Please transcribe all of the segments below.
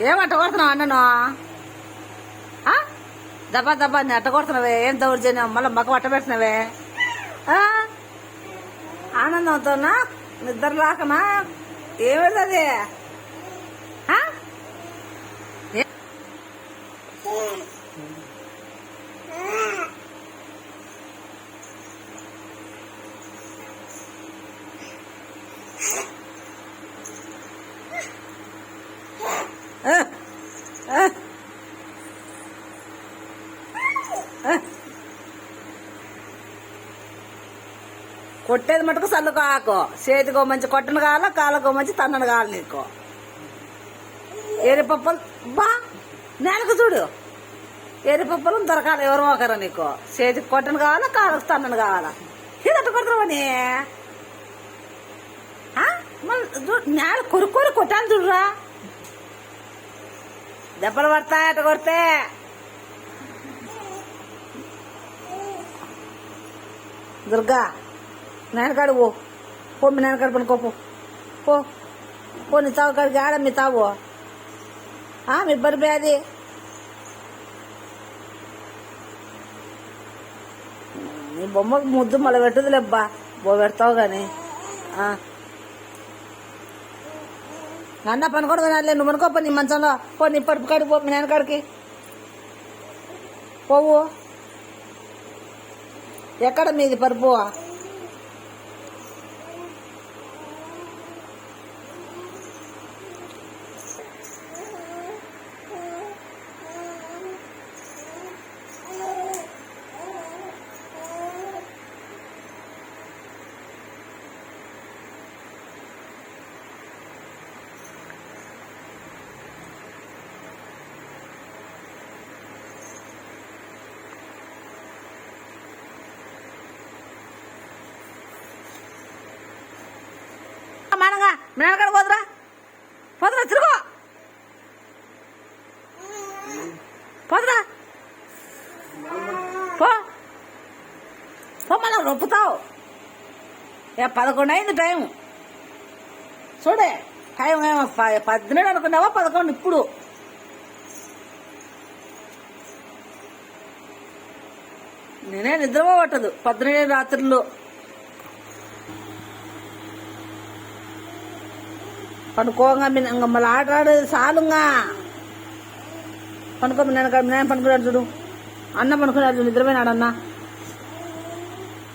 ఏమట్ట కొడుతున్నావు అన్నను? దబ్బా దబ్బా నీ అట్ట కొడుతున్నావే. ఏం దౌర్జన్యం? మళ్ళీ మగ అట్ట పెట్టినవే ఆనందంతోనా? నిద్ర రాకనా ఏమిటది ఆ? కొట్టేది మటుకు సల్లు కాకు. చేతికో మంచి కొట్టను కావాలా కాళ్ళకో మంచి తన్నను కావాలి నీకు. ఎరిపప్పలు బా నేలకు చూడు. ఎరిపప్పలు దొరకాలి ఎవరు ఒకరు నీకు. చేతికి కొట్టను కావాలా కాళ్ళకు తన్నను కావాలా? ఇదట్టు కొడతావని నేల కొరుక్కొని కొట్టాను చూడురా. దెబ్బలు పడతాయి అట్ట కొడితే. దుర్గా నాన్నకాడు పో. పో మీ నాన్నకాడు పనుకో పో పో. పో నీ తావు కాడికి ఆడ మీ తావు. ఆ, మీ ఇబ్బంది బ్యాది నీ బొమ్మకు ముద్దు మళ్ళీ పెట్టదులేబ్బా బో పెడతావు కానీ అన్న పనుకోడు కానీ నువ్వు పనుకోపో నీ మంచంలో. పో నీ పడుపు కాడికి పో మీ నాన్నకాడికి పోవు. ఎక్కడ మీది పరుపు మేము అక్కడ పోదురా. పోదురా తిరుగు. పోదురా. పో. పో మళ్ళా రొప్పుతావు. ఏ పదకొండు అయింది టైం. చూడే టైం ఏమో పద్దెనిమిది అనుకున్నావా పదకొండు ఇప్పుడు? నేనే నిద్రపోబట్టదు పద్దెనిమిది రాత్రులు. పనుకోగా మీ ఇంక మళ్ళీ ఆట ఆడేది చాలుగా పనుకో మీ నాన్న మీ నాన్న పనుకున్నాడు చూడు అన్న పనుకున్నాడు చూడు నిద్రపోయినాడు అన్న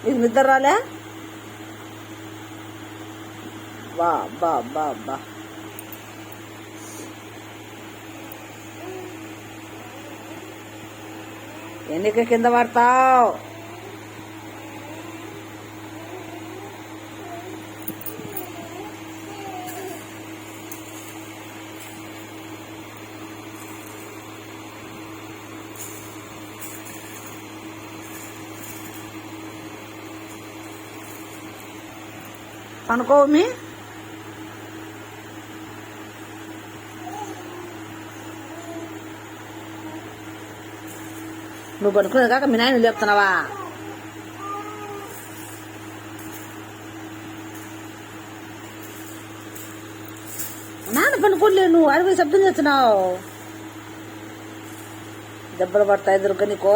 నీకు నిద్ర రాలే బా బా బా బా ఎన్నిక కింద పడతావు పనుకోవు నువ్వు పనుకునేది కాక మీ నాయన లేపుతున్నావా? నాన్న పనుకోలే నువ్వు అరవై శబ్దం చేస్తున్నావు. దెబ్బలు పడతాయి దుర్గ నీకో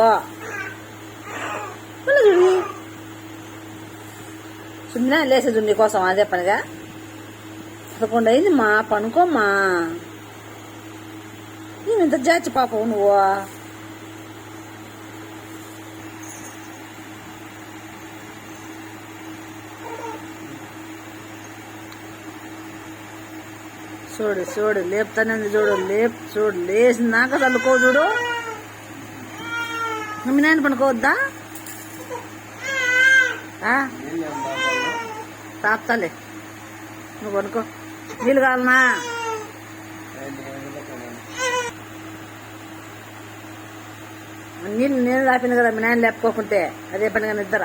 మళ్ళీ చూడు సుమ్మినా లేసేది నీకోసం అదే పనిగా పదకొండు అయింది మా పనుకోమ్మా నేను ఇంత జాచి పాపవు నువ్వు. చూడు చూడు లేపుతానే చూడు లేపు చూడు లేచినాక చల్లుకో చూడు. మీ నాయన పనుకోవద్దా? ఆ? తాపుతాలే నువ్వు కొనుక్కో. నీళ్ళు కావాలనా నీళ్ళు నేను లేపిన కదా మీ నాయన లేపుకోకుంటే. అదే పనిగా నిద్ర.